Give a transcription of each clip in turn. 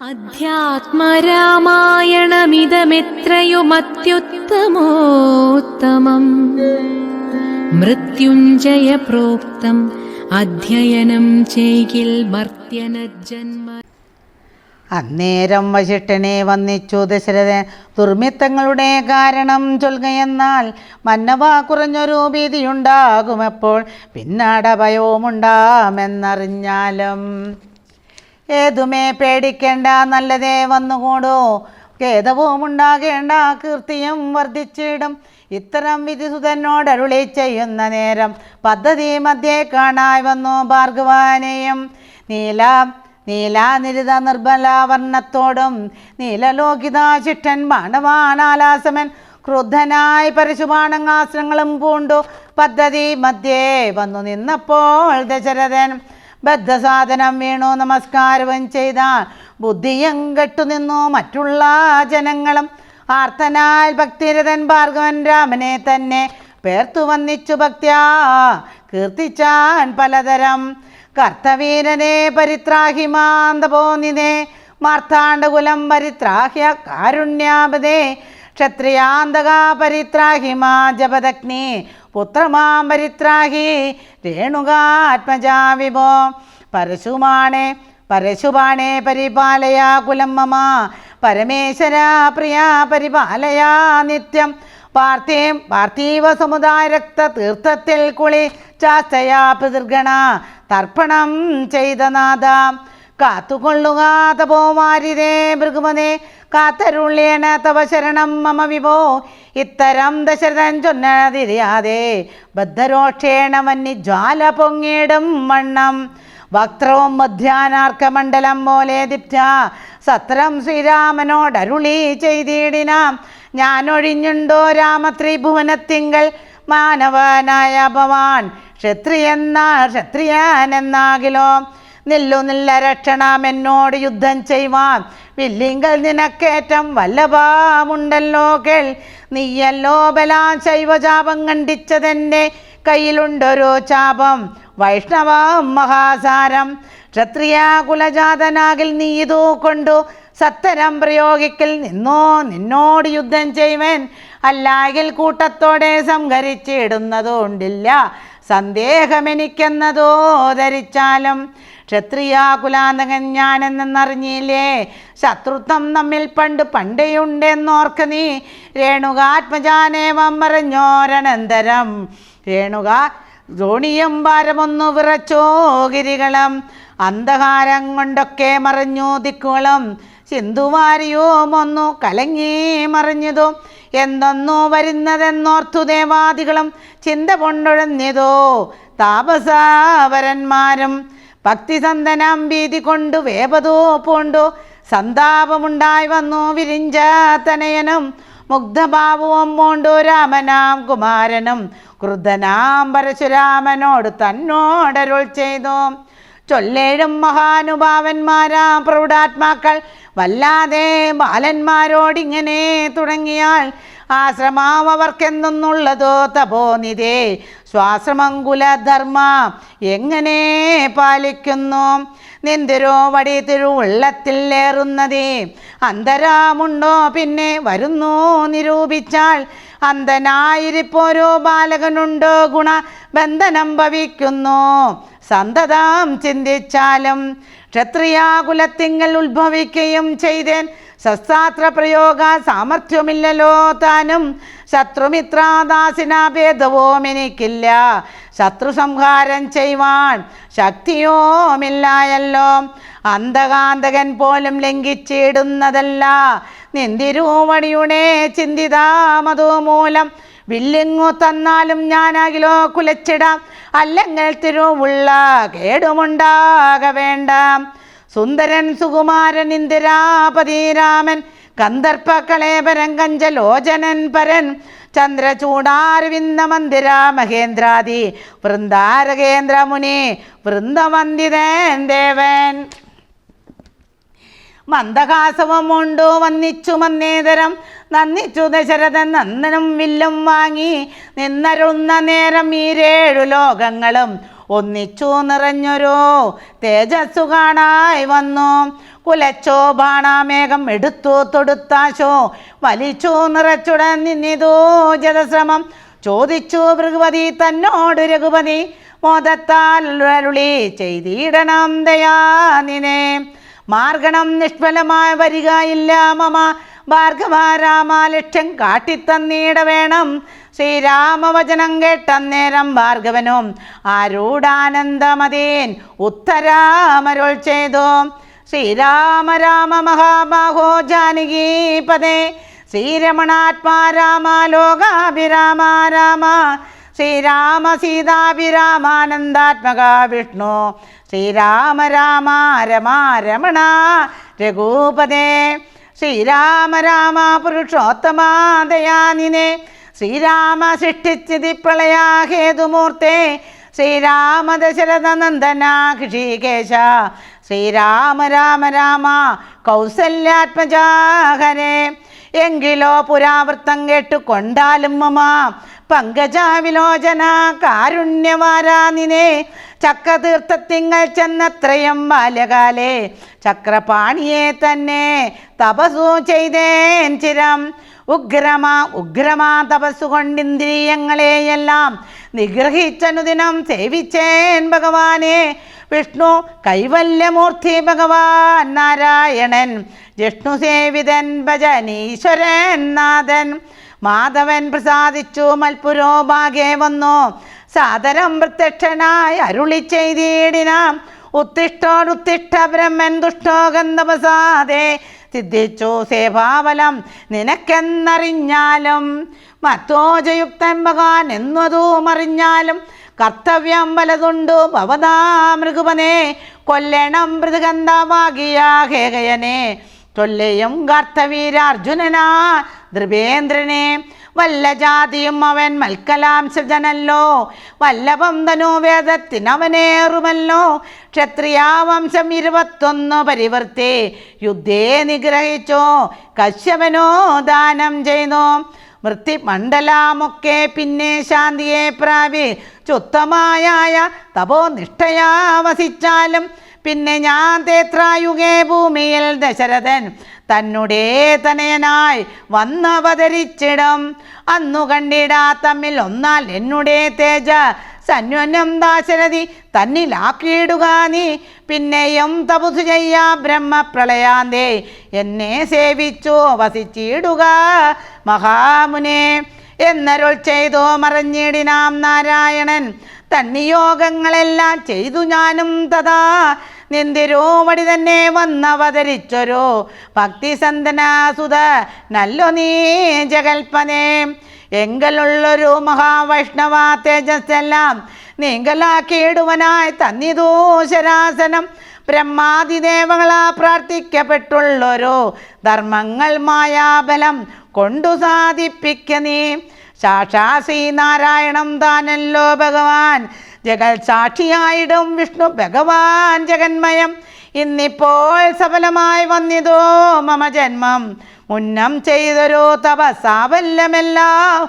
അധ്യാത്മരാമായണമിതമെത്രയുമത്യുത്തമോത്തമം. മൃത്യുഞ്ജയ പ്രോക്തം അധ്യയനം ചെയ്കിൽ മർത്യനജന്മ അന്നേരം വശിഷ്ഠനെ വന്നിച്ചു ദശരഥൻ ദുർമിത്തങ്ങളുടെ കാരണം ചൊൽകയെന്നാൽ മന്നവ കുറഞ്ഞൊരു ഭീതിയുണ്ടാകുമെപ്പോൾ പിന്നാട ഭയവുമുണ്ടാമെന്നറിഞ്ഞാലും ഏതുമേ പേടിക്കേണ്ട നല്ലതേ വന്നുകൂടൂ. ഖേദവും ഉണ്ടാകേണ്ട കീർത്തിയും വർദ്ധിച്ചിടും. ഇത്തരം വിധിസുതനോട് അരുളി ചെയ്യുന്ന നേരം പദ്ധതി മധ്യേ കാണായി വന്നു ഭാർഗവാനെയും. നീല നീലാനിരിത നിർബലാവർണത്തോടും നീലലോകിതാശിഷ്ടൻ ബാണവാനാലാസമൻ ക്രുദ്ധനായി പരശുബാണങ്ങാസ്ത്രങ്ങളും പൂണ്ടു. പദ്ധതി മധ്യേ വന്നു നിന്നപ്പോൾ ദശരഥൻ ബദ്ധസാധനം വീണു നമസ്കാരവും ചെയ്താൽ ബുദ്ധിയും കെട്ടുനിന്നു മറ്റുള്ള ജനങ്ങളും. ആർത്തനാൽ ഭക്തിരഥൻ ഭാർഗവൻ രാമനെ തന്നെ പേർത്തു വന്നിച്ചു ഭക്ത്യാ കീർത്തിച്ചാൻ പലതരം. കർത്തവീരനെ പരിത്രാഹി മാന്തപോനിനെ മാർത്താണ്ഡകുലം പരിത്രാഹ്യ കാരുണ്യാപതേ ക്ഷത്രിയാന്തക പരിത്രാഹി മാ ജപദഗ്നി പുത്രമാം പരിത്രാഹി രേണുകാത്മജാ വിഭോ പരശുമാണേ പരശുപാണേ പരിപാലയ കുലം മമ പരമേശ്വര പ്രിയ പരിപാലയ നിത്യം. പാർത്ഥീം പാർത്ഥീവ സമുദായ രക്ത തീർത്ഥത്തിൽ കുളി ചാസ്തയാ പിതൃഗണ തർപ്പണം ചെയ്ത നാദ കാത്തുകൊള്ളുക തപോമാരിതേ ഭൃഗുമതേ കാത്തരുള്ളിയണ തവ ശരണം മമ വിഭോ ഇത്തരം ദശരഥൻ ചൊന്നതിരിയാതെ ബദ്ധരോക്ഷേണ വന്നി ജ്വാല പൊങ്ങിയിടും വണ്ണം. വക്രവും മധ്യാനാർക്കമണ്ഡലം പോലെ ദിപ്റ്റ സത്രം ശ്രീരാമനോടരുളി ചെയ്തിടിനാം. ഞാനൊഴിഞ്ഞുണ്ടോ രാമത്രിഭുവനത്തിങ്കൾ മാനവനായ ഭവാൻ ക്ഷത്രിയെന്നാ ക്ഷത്രിയനെന്നാകിലോ? നില്ലു നില്ല രക്ഷണം എന്നോട് യുദ്ധം ചെയ്യുവാൻ. വില്ലിങ്കൽ നിനക്കേറ്റം വല്ലഭാമുണ്ടല്ലോ കേൾ. നീയല്ലോ ബലാ ശൈവചാപം കണ്ടിച്ചതെന്നെ കയ്യിലുണ്ടൊരു ചാപം. വൈഷ്ണവം മഹാസാരം. ക്ഷത്രിയ കുലജാതനാകിൽ നീ ഇതു കൊണ്ടു സത്തരം പ്രയോഗിക്കൽ. നിന്നോ നിന്നോട് യുദ്ധം ചെയ്യുവൻ. അല്ലാകിൽ കൂട്ടത്തോടെ സംഹരിച്ചിടുന്നതുകൊണ്ടില്ല. സന്ദേഹമെനിക്കെന്നതോ ധരിച്ചാലും ക്ഷത്രിയ കുലാന്തകൻ ഞാനെന്നറിഞ്ഞില്ലേ ശത്രുത്വം നമ്മിൽ പണ്ട് പണ്ടേയുണ്ടെന്നോർക്ക നീ. രേണുകാത്മജാനേവം പറഞ്ഞോരനന്തരം. രേണുക ദ്രോണിയും ഭാരമൊന്നു വിറച്ചോ ഗിരികളം. അന്ധകാരം കൊണ്ടൊക്കെ മറിഞ്ഞു ദിക്കുകളും സിന്ധുവാരിയും ഒന്നു കലങ്ങി മറിഞ്ഞതും. എന്തൊന്നു വരുന്നതെന്നോർത്തു ദേവാദികളും ചിന്ത കൊണ്ടൊഴഞ്ഞതോ താപസാവരന്മാരും ഭക്തിസന്തനം ഭീതി കൊണ്ടു വേപതോ പൂണ്ടു? സന്താപമുണ്ടായി വന്നു വിരിഞ്ചാത്തനയനും തനയനും. മുഗ്ധഭാവവും പൂണ്ടു രാമനാം കുമാരനും. ക്രുദ്ധനാം പരശുരാമനോട് തന്നോടരുൾ ചെയ്തു. ചൊല്ലേഴും മഹാനുഭാവന്മാരാ പ്രൗഢാത്മാക്കൾ. വല്ലാതെ ബാലന്മാരോടിങ്ങനെ തുടങ്ങിയാൽ ആശ്രമാം അവർക്കെന്തെന്നുള്ളതോ തപോനിതേ ശ്വാശ്രമങ്കുലധർമ്മ എങ്ങനെ പാലിക്കുന്നു? നിന്തിരോ വടി തിരുവുള്ളത്തിൽ ഏറുന്നതേ. അന്തരാമുണ്ടോ പിന്നെ വരുന്നു നിരൂപിച്ചാൽ. അന്ധനായിരിപ്പോരോ ബാലകനുണ്ടോ ഗുണ ബന്ധനം ഭവിക്കുന്നു. സന്തതം ചിന്തിച്ചാലും ക്ഷത്രിയാകുലത്തിങ്കൽ ഉത്ഭവിക്കുകയും ചെയ്തേൻ. ശസ്ത്രാസ്ത്ര പ്രയോഗ സാമർഥ്യമില്ലല്ലോ താനും. ശത്രുമിത്രാദാസിനാഭേദവും എനിക്കില്ല ശത്രു സംഹാരം ചെയ്യുവാൻ ശക്തിയോമില്ലായല്ലോ. അന്ധകാന്തകൻ പോലും ലംഘിച്ചിടുന്നതല്ല. നിന്തിരൂവടിയുടെ ചിന്തിതാമതു മൂലം വില്ലിങ്ങു തന്നാലും ഞാനാകിലോ കുലച്ചിടാം. അല്ലെങ്കിൽ തിരുവുള്ള കേടുമുണ്ടാക വേണ്ട. സുന്ദരൻ സുകുമാരൻ ഇന്ദിരാപതി രാമൻ കന്ദർപ്പ കളേപരൻ കഞ്ചലോചനൻ പരൻ ചന്ദ്രചൂടാരവിന്ദ മന്ദിര മഹേന്ദ്രാദി വൃന്ദാരകേന്ദ്ര മുനി വൃന്ദവന്ദിതൻ ദേവൻ. മന്ദഹാസവം ഉണ്ടു വന്നിച്ചു മന്നേതരം. നന്ദിച്ചു ദശരഥൻ നന്ദനും വില്ലും വാങ്ങി നിന്നരുന്ന നേരം ഈരേഴു ലോകങ്ങളും ഒന്നിച്ചു നിറഞ്ഞൊരു തേജസ്സു കാണായി വന്നു. കുലച്ചോ ബാണാമേഘം എടുത്തു തൊടുത്താശോ വലിച്ചു നിറച്ചുടൻ നിന്നിതോ ജലശ്രമം. ചോദിച്ചു ഭൃഗുപതി തന്നോട് രഘുപതി മോദത്താൽ അരുളി ചെയ്തിടണം ദയാനിനെ മാർഗണം നിഷ്ഫലമായി വരികയില്ല മമ. ഭാർഗവാരാമ ലക്ഷ്യം കാട്ടിത്തന്നീട വേണം ശ്രീരാമവചനം കേട്ടന്നേരം ഭാർഗവനും ആരൂഢാനന്ദമതേൻ ഉത്തരാമരുൾ ചെയ്തു. ശ്രീരാമ രാമ മഹാബാഹോ ജാനകീ പദേ. ശ്രീരമണാത്മാ രാമ ലോകാഭിരാമ രാമ. ശ്രീരാമ സീതാഭിരാമാനന്ദാത്മക വിഷ്ണു. ശ്രീരാമ രാമ രമാ രമണ രഘൂപതേ. ശ്രീരാമ രാമ പുരുഷോത്തമ ദയാനിനെ. ശ്രീരാമ സൃഷ്ടിച്ചതി പ്രളയാഹേതുമൂർത്തെ. ശ്രീരാമ ദശരഥ നന്ദന ഋഷികേശ ശ്രീരാമ രാമ രാമ കൗസല്യാത്മജാഹരേ. എങ്കിലോ പുരാവൃത്തം കേട്ടു കൊണ്ടാലും മമ പങ്കജാവിലോചന കാരുണ്യവാരാനിനെ ചക്രതീർത്ഥത്തിങ്ങൾ ചെന്നത്രയും ബാല്യകാലേ ചക്രപാണിയെ തന്നെ തപസു ചെയ്തേൻ ചിരം. ഉഗ്രമാ ഉഗ്രമാ തപസ്സു കൊണ്ടിന്ദ്രിയങ്ങളെയെല്ലാം നിഗ്രഹിച്ചനുദിനം സേവിച്ചേൻ ഭഗവാനെ. വിഷ്ണു കൈവല്യമൂർത്തി ഭഗവാൻ നാരായണൻ. ജിഷ്ണു സേവിതൻ ഭജനീശ്വരൻ നാഥൻ. മാധവൻ പ്രസാദിച്ചു മൽപുരോ ഭാഗേ വന്നു. സാദരം പ്രത്യക്ഷനായി അരുളി ചെയ്തിടിനാം. ഉത്തിഷ്ടോടുത്തിഷ്ട ബ്രഹ്മൻ ദുഷ്ടോ ഗന്ധപസാദേ സിദ്ധിച്ചു സേവാവലം നിനക്കെന്നറിഞ്ഞാലും മത്തോജയുക്തൻ ഭഗവാൻ എന്നതും അറിഞ്ഞാലും കർത്തവ്യം വലതുണ്ടു ഭവതാ മൃഗുപനെ കൊല്ലണം മൃദുഗന്ധമാകിയ ഹേകയനെ ചൊല്ലയും കർത്തവീരാർജുനനാ ധ്രുവേന്ദ്രനെ വല്ല ജാതിയും അവൻ മൽക്കലാംശജനല്ലോ വല്ല വല്ലഭം തനു വേദത്തിനവനേറുമല്ലോ. ക്ഷത്രിയാവംശം ഇരുപത്തൊന്ന് പരിവർത്തി യുദ്ധേ നിഗ്രഹിച്ചോ. കശ്യപനോ ദാനം ചെയ്തു. മൃത്യുമണ്ഡലമൊക്കെ പിന്നെ ശാന്തിയെ പ്രാപി ചുത്തമായ തപോ നിഷ്ഠയാ വസിച്ചാലും പിന്നെ ഞാൻ തേത്രായുഗേ ഭൂമിയിൽ ദശരഥൻ തന്നുടേ തനയനായി വന്നവതരിച്ചിടം. അന്നു കണ്ടിടാ തമ്മിൽ ഒന്നാൽ എന്നുടേ തേജ സന്വനം ദാശരഥി തന്നിലാക്കിയിടുക നീ. പിന്നെയും തപുസു ചെയ്യാ ബ്രഹ്മപ്രളയാന്തേ എന്നെ സേവിച്ചു വസിച്ചിടുക മഹാമുനെ. എന്നരുൾ ചെയ്തു മറഞ്ഞിടിനാം നാരായണൻ തന്നിയോഗങ്ങളെല്ലാം ചെയ്തു ഞാനും തഥാ. നിന്തിരോവടി തന്നെ വന്നവതരിച്ചൊരു ഭക്തിസന്ധനാസുത നല്ലോ നീ ജഗൽപ്പനേ. എങ്കലുള്ളൊരു മഹാവൈഷ്ണവ തേജസ്സെല്ലാം നീങ്കലാക്കിയിടുവനായി തന്നിതൂ ശരാസനം ബ്രഹ്മാതിദേവങ്ങളാ പ്രാർത്ഥിക്കപ്പെട്ടുള്ളൊരു ധർമ്മങ്ങൾ മായാബലം കൊണ്ടു സാധിപ്പിക്ക നീ. സാക്ഷാ ശ്രീനാരായണം താനല്ലോ ഭഗവാൻ. ജഗൽ സാക്ഷിയായിടും വിഷ്ണു ഭഗവാൻ ജഗന്മയം. ഇന്നിപ്പോൾ സഫലമായി വന്നിതോ മമ ജന്മം. ഉന്നം ചെയ്തൊരു തപ സാഫല്യമെല്ലാം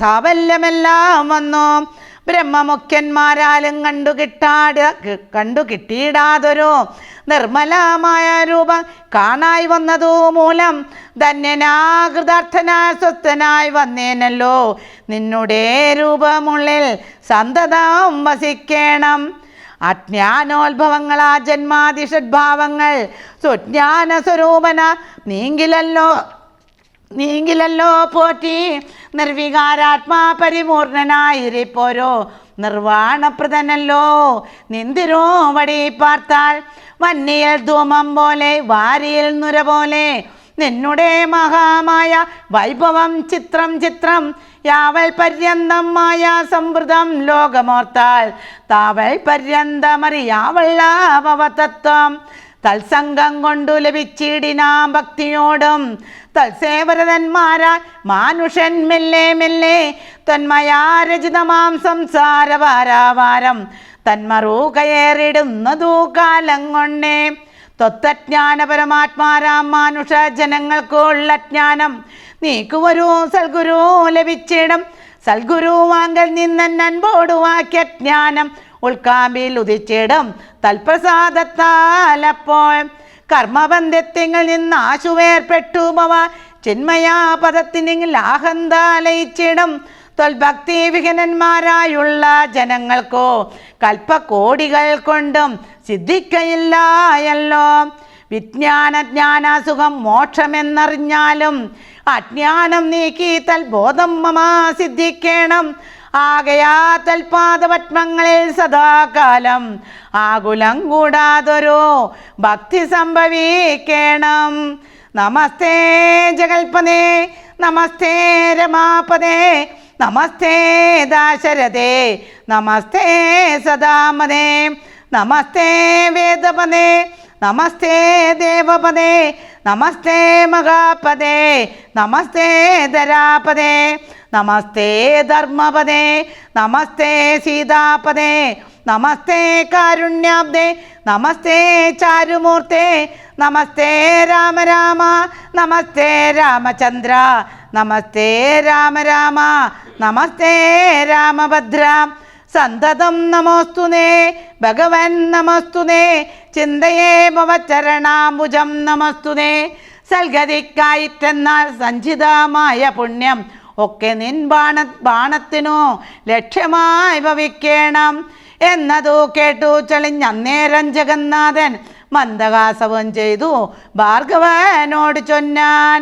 സാഫല്യമെല്ലാം വന്നു. ബ്രഹ്മമുഖ്യന്മാരാലും കണ്ടു കിട്ടാട കണ്ടു കിട്ടിയിടാതൊരു നിർമ്മലമായ രൂപം കാണായി വന്നതു മൂലം ധന്യനാകൃതാർത്ഥനായ സ്വസ്ഥനായി വന്നേനല്ലോ. നിന്നുടെ രൂപമുള്ളിൽ സന്തതം വസിക്കണം. അജ്ഞാനോത്ഭവങ്ങളാ ജന്മാതിഷഡ്ഭാവങ്ങൾ സ്വജ്ഞാന സ്വരൂപന നീങ്കിലല്ലോ. നീങ്കിലല്ലോ പോറ്റി. നിർവികാരാത്മാ പരിപൂർണനായിരിപ്പോരോ? നിർവാണപ്രദനല്ലോ. നിന്തിരോ വടി പാർത്താൽ വന്നിയിൽ ധൂമം പോലെ വാരിയിൽ നുര പോലെ. നിന്നുടെ മഹാമായ വൈഭവം ചിത്രം ചിത്രം യാവൽ പര്യന്തം മായ സമൃദ്ധം ലോകമോർത്താൽ താവൽ പര്യന്തമറിയാവള്ളാഭവതത്വം തത്സംഗം കൊണ്ടു ലഭിച്ചിടിനാം ഭക്തിയോടും. തത്സേവരതന്മാരാൽ മാനുഷൻ മെല്ലെ മെല്ലെ. തന്മയാരചിതമാം സംസാരവാരാവാരം വാരാവാരം കയറിടുന്നതു കാലം കൊണ്ടേ. തൊത്തജ്ഞാന പരമാത്മാരാം മാനുഷ ജനങ്ങൾക്കുള്ള ജ്ഞാനം. നീക്കുവരൂ സൽഗുരു ലഭിച്ചിടും. സൽഗുരു വാങ്കൽ നിന്നൻ അൻപോടുവാക്കിയ വാക്യജ്ഞാനം. ഉൾക്കാമ്പിൽ ഉദിച്ചിടും. തൽപ്രസാദത്താലപ്പോൾ കർമ്മബന്ധത്തിൽ നിന്ന് ആശുവേർപ്പെട്ടു ഭവ ചിന്മയാ പദത്തിനെങ്കിൽ ആഹന്താലയിച്ചിടും തൊൽഭക്തി വിഹനന്മാരായുള്ള ജനങ്ങൾക്കോ കൽപ്പകോടികൾ കൊണ്ടും സിദ്ധിക്കയില്ലായല്ലോ. വിജ്ഞാനജ്ഞാനാസുഖം മോക്ഷമെന്നറിഞ്ഞാലും അജ്ഞാനം നീക്കി തൽബോധം മമാ സിദ്ധിക്കണം. ആകയാ തൽപാദപത്മങ്ങളിൽ സദാകാലം. ആകുലം കൂടാതൊരു ഭക്തി സംഭവിക്കണം. നമസ്തേ ജഗൽപദേ നമസ്തേ രമാപദേ നമസ്തേ ദാശരഥേ നമസ്തേ സദാമദേ നമസ്തേ വേദപദേ നമസ്തേ ദേവപദേ നമസ്തേ മഹാപദേ നമസ്തേ ധരാപദേ നമസ്തേ ധർമ്മപദേ നമസ്തേ സീതാപദേ നമസ്തേ കാരുണ്യാബ്ദേ നമസ്തേ ചാരുമൂർത്തേ നമസ്തേ രാമ രാമ നമസ്തേ രാമചന്ദ്ര നമസ്തേ രാമ രാമ നമസ്തേ രാമഭദ്ര. സന്തതം നമോസ്തുനേ ഭഗവൻ നമസ്തുനേ ചിന്തയേ ഭവചരണാംബുജം നമസ്തുനേ സൽഗതിക്കായിട്ടെന്നാൽ സഞ്ചിതമായ പുണ്യം ഒക്കെ നിൻ ബാണ ബാണത്തിനു ലക്ഷ്യമായി ഭവിക്കണം. എന്നതു കേട്ടു ചളിഞ്ഞന്നേരം ജഗന്നാഥൻ മന്ദഹാസവും ചെയ്തു ഭാർഗവനോട് ചൊന്നാൻ.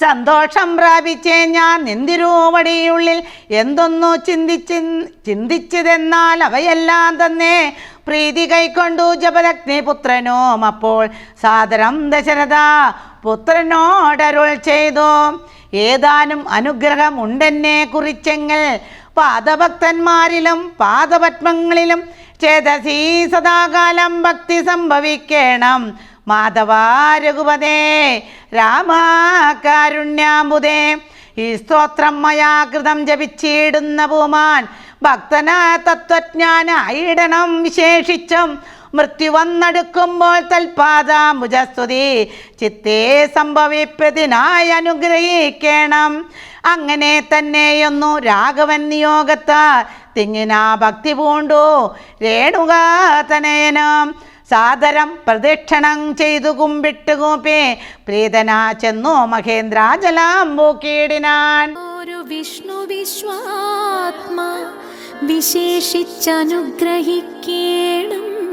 സന്തോഷം പ്രാപിച്ചേ ഞാൻ നിന്തിരൂവടിയുള്ളിൽ എന്തൊന്നു ചിന്തിച്ച് ചിന്തിച്ചതെന്നാൽ അവയെല്ലാം തന്നെ പ്രീതി കൈക്കൊണ്ടു ജപലഗ്നി പുത്രനോം അപ്പോൾ സാദരം ദശരഥ പുത്രനോടരുൾ ചെയ്തു. ഏതാനും അനുഗ്രഹം ഉണ്ടെന്നെ കുറിച്ചെങ്കിൽ പാദഭക്തന്മാരിലും പാദപത്മങ്ങളിലും ചേതസീ സദാകാലം ഭക്തി സംഭവിക്കണം. മാധവ രഘുപതേ രാമ ഈ സ്തോത്രം മയാകൃതം ജപിച്ചിടുന്ന പൂമാൻ ഭക്തന തത്വജ്ഞാനായിടണം വിശേഷിച്ചും. മൃത്യു വന്നെടുക്കുമ്പോൾ തൽപാദാമുജസ്തുതി ചിത്തേ സംഭവിപ്പതിനായി അനുഗ്രഹിക്കണം. അങ്ങനെ തന്നെയൊന്നു രാഘവൻ നിയോഗത്താൽ തിങ്ങിനാ ഭക്തി പൂണ്ടു. രേണുകാതനയനം സാദരം പ്രദക്ഷിണം ചെയ്തു കുമ്പിട്ട് കൂപ്പേ. പ്രീതന ചെന്നു മഹേന്ദ്രാജലാം പൂക്കിയിടിനാൻ. ഒരു വിഷ്ണു വിശ്വാത്മാ വിശേഷിച്ചനുഗ്രഹിക്കേണം.